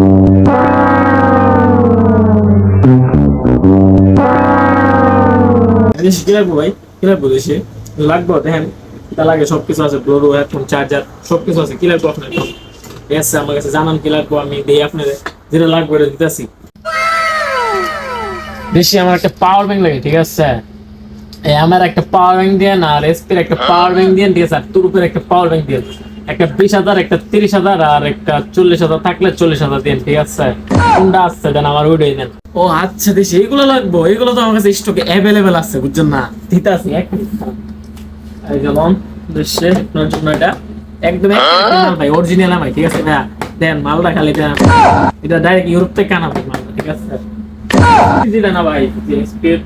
আমার যেটা লাগবে এটা দিতেছি। বেশি আমার একটা পাওয়ার ব্যাংক লাগে, ঠিক আছে? আমার একটা পাওয়ার ব্যাংক দিয়ে আর এসপির একটা পাওয়ার ব্যাংক দিয়ে আর তোর একটা পাওয়ার ব্যাংক দিয়ে একটা বিশ হাজার একটা তিরিশ হাজার আর একটা চল্লিশ হাজার থাকলে চল্লিশ হাজার দিন ঠিক আছে? কোনটা আসছে দেন আমার ওইটাই দেন ও আচ্ছা দিছি। এইগুলো লাগবো। এইগুলো তো আমার কাছে স্টকে অ্যাভেলেবেল আছে বুঝছেন না? দিতে আছে এক এই যেমন দৃশ্যে আপনার জন্য এটা একদম ভাই অরিজিনাল ভাই ঠিক আছে? ভাইয়া দেন মালটা খালি দেন। এটা ডাইরেক্ট ইউরোপ থেকে আনা ভাই মালটা ঠিক আছে? না ভাই স্পিড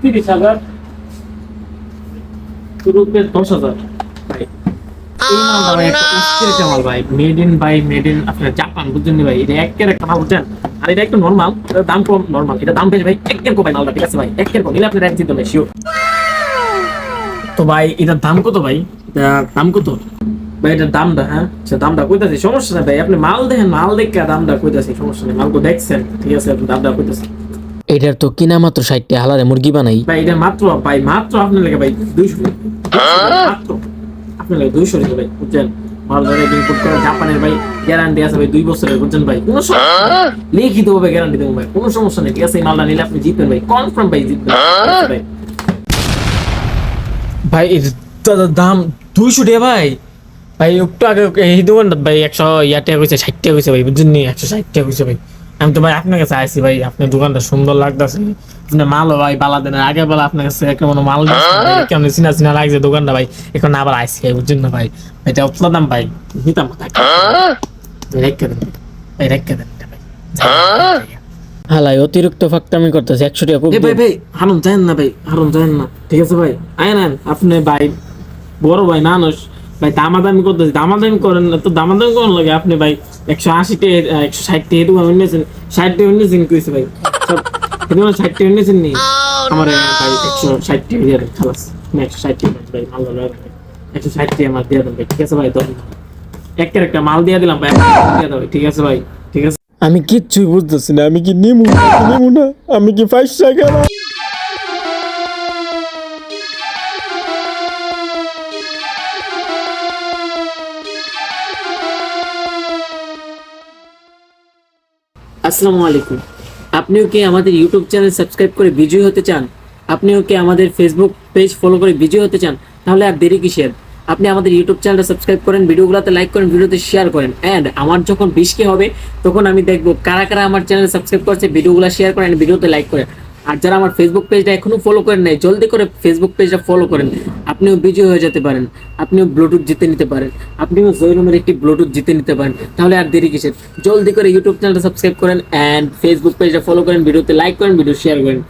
তিরিশ হাজার দশ হাজার। ভাই এই মালটা ভাই একটা স্পিরিটের মাল ভাই। Made in by made in আপনার জাপান বুঝছেন ভাই? এটা একের একটা মাল বুঝছেন? আর এটা একটু নর্মাল দাম কম নর্মাল এটা দাম বেশি ভাই একের কম ভাই মালটা ঠিক আছে ভাই? একের কম নিলে আপনি র্যাঙ্ক দিতে শিওর তো ভাই এটার দাম কত ভাই? দাম কত? ভাই এটার দামটা হ্যাঁ? সে দামটা কইতাছি সমস্যা নেই ভাই। আপনি মাল দেখেন মাল দেখে দামটা কইতাছি সমস্যা নেই। মাল তো দেখছেন ঠিক আছে আপনি দামটা কইতাছি এটার তো কিনা মাত্র ষাটটা হালারে মুরগি বানাই। ভাই এটা মাত্র ভাই মাত্র আপনার লেগে ভাই দুইশো মাত্র। আপনার লেগে দুইশো টাকা ভাই বুঝছেন? ধরে করে জাপানের ভাই গ্যারান্টি আছে ভাই দুই বছরের বুঝছেন ভাই? কোনো সমস্যা নেই। লিখিত ভাবে গ্যারান্টি দেবো ভাই কোনো সমস্যা নেই। ঠিক আছে এই মালটা নিলে আপনি জিতবেন ভাই কনফার্ম ভাই জিতবেন। ভাই। ভাই দাম দুইশো টাকা ভাই। ভাই একটু আগে এই দোকানটা ভাই একশো ইয়া টাকা কইছে ষাট টাকা কইছে ভাই বুঝছেন একশো ষাট টাকা কইছে ভাই। আমি তো ভাই আপনার কাছে আইসি ভাই আপনার দোকানটা সুন্দর লাগতেছে। আপনার মালও ভাই বালা দেন আগে বেলা আপনার কাছে কেমন মাল কেমন চিনা চিনা লাগছে দোকানটা ভাই এখন আবার আইসি ভাই বুঝছেন না ভাই? এটা অতলা দাম ভাই নিতাম না রেখে দেন ভাই রেখে দেন এটা ভাই। হালাই অতিরিক্ত ফাক্তামি করতেছে একশো টাকা এ ভাই ভাই হারুন যান না ভাই হারুন যান না। ঠিক আছে ভাই আয় নেন আপনি ভাই বড় ভাই মানুষ ভাই, দামাদামি করতেছি, দামাদামি করেন না তো, দামাদামি করেন লাগে আপনি ভাই। একশো আশি টে, একশো ষাট টে এটুকু আমি কইছে ভাই। সব নিয়েছেন নি? আমার ভাই, একশো ষাট টে দিয়ে দেন খালাস। একশো ষাট টে ভাই, মাল একশো আমার দিয়ে দেন ভাই, ঠিক আছে ভাই, ধরুন। একের একটা মাল দিয়ে দিলাম ভাই দিয়ে ঠিক আছে ভাই, ঠিক আছে। আমি কিচ্ছুই বুঝতেছি না, আমি কি নিমু নিমু না, আমি কি পয়সা কেন আসসালামু আলাইকুম। আপনিও কি আমাদের ইউটিউব চ্যানেল সাবস্ক্রাইব করে বিজয়ী হতে চান? আপনিও কি আমাদের ফেসবুক পেজ ফলো করে বিজয়ী হতে চান? তাহলে আর দেরি কিসের? আপনি আমাদের ইউটিউব চ্যানেলটা সাবস্ক্রাইব করেন, ভিডিওগুলোতে লাইক করেন, ভিডিওতে শেয়ার করেন। অ্যান্ড আমার যখন বিশকে হবে, তখন আমি দেখব কারা কারা আমার চ্যানেল সাবস্ক্রাইব করছে, ভিডিওগুলো শেয়ার করেন, ভিডিওতে লাইক করেন। আর যারা আমার ফেসবুক পেজটা এখনও ফলো করেন নাই, জলদি করে ফেসবুক পেজটা ফলো করেন। আপনিও বিজয় হয়ে যেতে পারেন, আপনিও ব্লুটুথ জিতে নিতে পারেন, আপনিও জৈরমের একটি ব্লুটুথ জিতে নিতে পারেন। তাহলে আর দেরি কিসের? জলদি করে ইউটিউব চ্যানেলটা সাবস্ক্রাইব করেন অ্যান্ড ফেসবুক পেজটা ফলো করেন ভিডিওতে লাইক করেন ভিডিও শেয়ার করেন।